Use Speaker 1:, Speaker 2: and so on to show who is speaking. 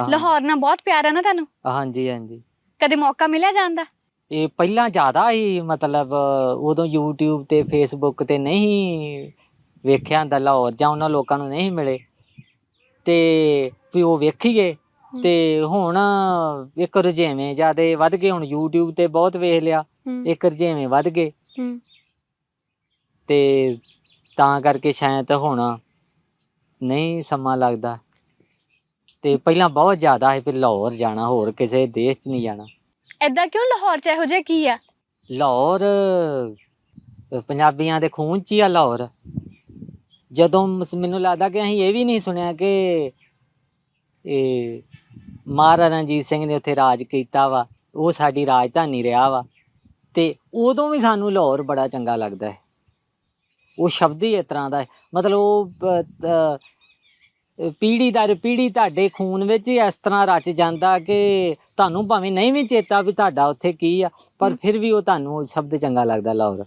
Speaker 1: ਹਾਂ।
Speaker 2: ਲਾਹੌਰ ਨਾਲ ਬਹੁਤ ਪਿਆਰ ਹੈ ਨਾ ਤੁਹਾਨੂੰ?
Speaker 1: ਹਾਂਜੀ ਹਾਂਜੀ।
Speaker 2: ਕਦੇ ਮੌਕਾ ਮਿਲਿਆ ਜਾਣ ਦਾ?
Speaker 1: ਇਹ ਪਹਿਲਾਂ ਜ਼ਿਆਦਾ ਹੀ ਮਤਲਬ ਉਦੋਂ YouTube ਤੇ Facebook ਤੇ ਨਹੀਂ ਵੇਖਿਆ ਹੁੰਦਾ ਲਾਹੌਰ ਜਾਂ ਉਹਨਾਂ ਲੋਕਾਂ ਨੂੰ ਨਹੀਂ ਮਿਲੇ। ਤੇ ਵੀ ਉਹ ਵੇਖੀਏ ਤੇ ਹੁਣ ਇੱਕ ਰੁਝੇਵੇਂ ਜਿਆਦੇ ਵੱਧ ਗਏ। ਹੁਣ YouTube ਤੇ ਬਹੁਤ ਵੇਖ ਲਿਆ।
Speaker 2: ਹੂੰ।
Speaker 1: ਇੱਕ ਰੁਝੇਵੇਂ ਵੱਧ ਗਏ।
Speaker 2: ਹੂੰ।
Speaker 1: ਤੇ ਤਾਂ ਕਰਕੇ ਸ਼ਾਇਦ ਹੁਣ ਨਹੀਂ ਸਮਾਂ ਲੱਗਦਾ। ਤੇ ਪਹਿਲਾਂ ਬਹੁਤ ਜ਼ਿਆਦਾ ਸੀ ਵੀ ਲਾਹੌਰ ਜਾਣਾ ਹੋਰ ਕਿਸੇ ਦੇਸ਼ 'ਚ ਨਹੀਂ ਜਾਣਾ।
Speaker 2: ਐਦਾਂ ਕਿਉਂ ਲਾਹੌਰ ਚ ਇਹੋ ਜਿਹਾ ਕੀ ਆ?
Speaker 1: ਲਾਹੌਰ ਅਹ, ਪੰਜਾਬੀਆਂ ਦੇ ਖੂਨ 'ਚ ਹੀ ਆ ਲਾਹੌਰ। ਜਦੋਂ ਮਸ- ਮੈਨੂੰ ਲੱਗਦਾ ਕਿ ਅਸੀਂ ਇਹ ਵੀ ਨਹੀਂ ਸੁਣਿਆ ਕਿ ਇਹ ਮਹਾਰਾਜਾ ਰਣਜੀਤ ਸਿੰਘ ਨੇ ਉੱਥੇ ਰਾਜ ਕੀਤਾ ਵਾ ਉਹ ਸਾਡੀ ਰਾਜਧਾਨੀ ਰਿਹਾ ਵਾ। ਤੇ ਉਦੋਂ ਵੀ ਸਾਨੂੰ ਲਾਹੌਰ ਬੜਾ ਚੰਗਾ ਲੱਗਦਾ ਹੈ। ਉਹ ਸ਼ਬਦ ਹੀ ਇਸ ਤਰ੍ਹਾਂ ਦਾ ਹੈ। ਮਤਲਬ ਉਹ ਅਹ, ਪੀੜ੍ਹੀ ਦਰ ਪੀੜ੍ਹੀ ਤੁਹਾਡੇ ਖੂਨ ਵਿੱਚ ਹੀ ਇਸ ਤਰ੍ਹਾਂ ਰਚ ਜਾਂਦਾ ਕਿ ਤੁਹਾਨੂੰ ਭਾਵੇਂ ਨਹੀਂ ਵੀ ਚੇਤਾ ਵੀ ਤੁਹਾਡਾ ਉੱਥੇ ਕੀ ਆ ਪਰ। ਫਿਰ ਵੀ ਉਹ ਤੁਹਾਨੂੰ ਉਹ ਸ਼ਬਦ ਚੰਗਾ ਲੱਗਦਾ ਲਾਹੌਰ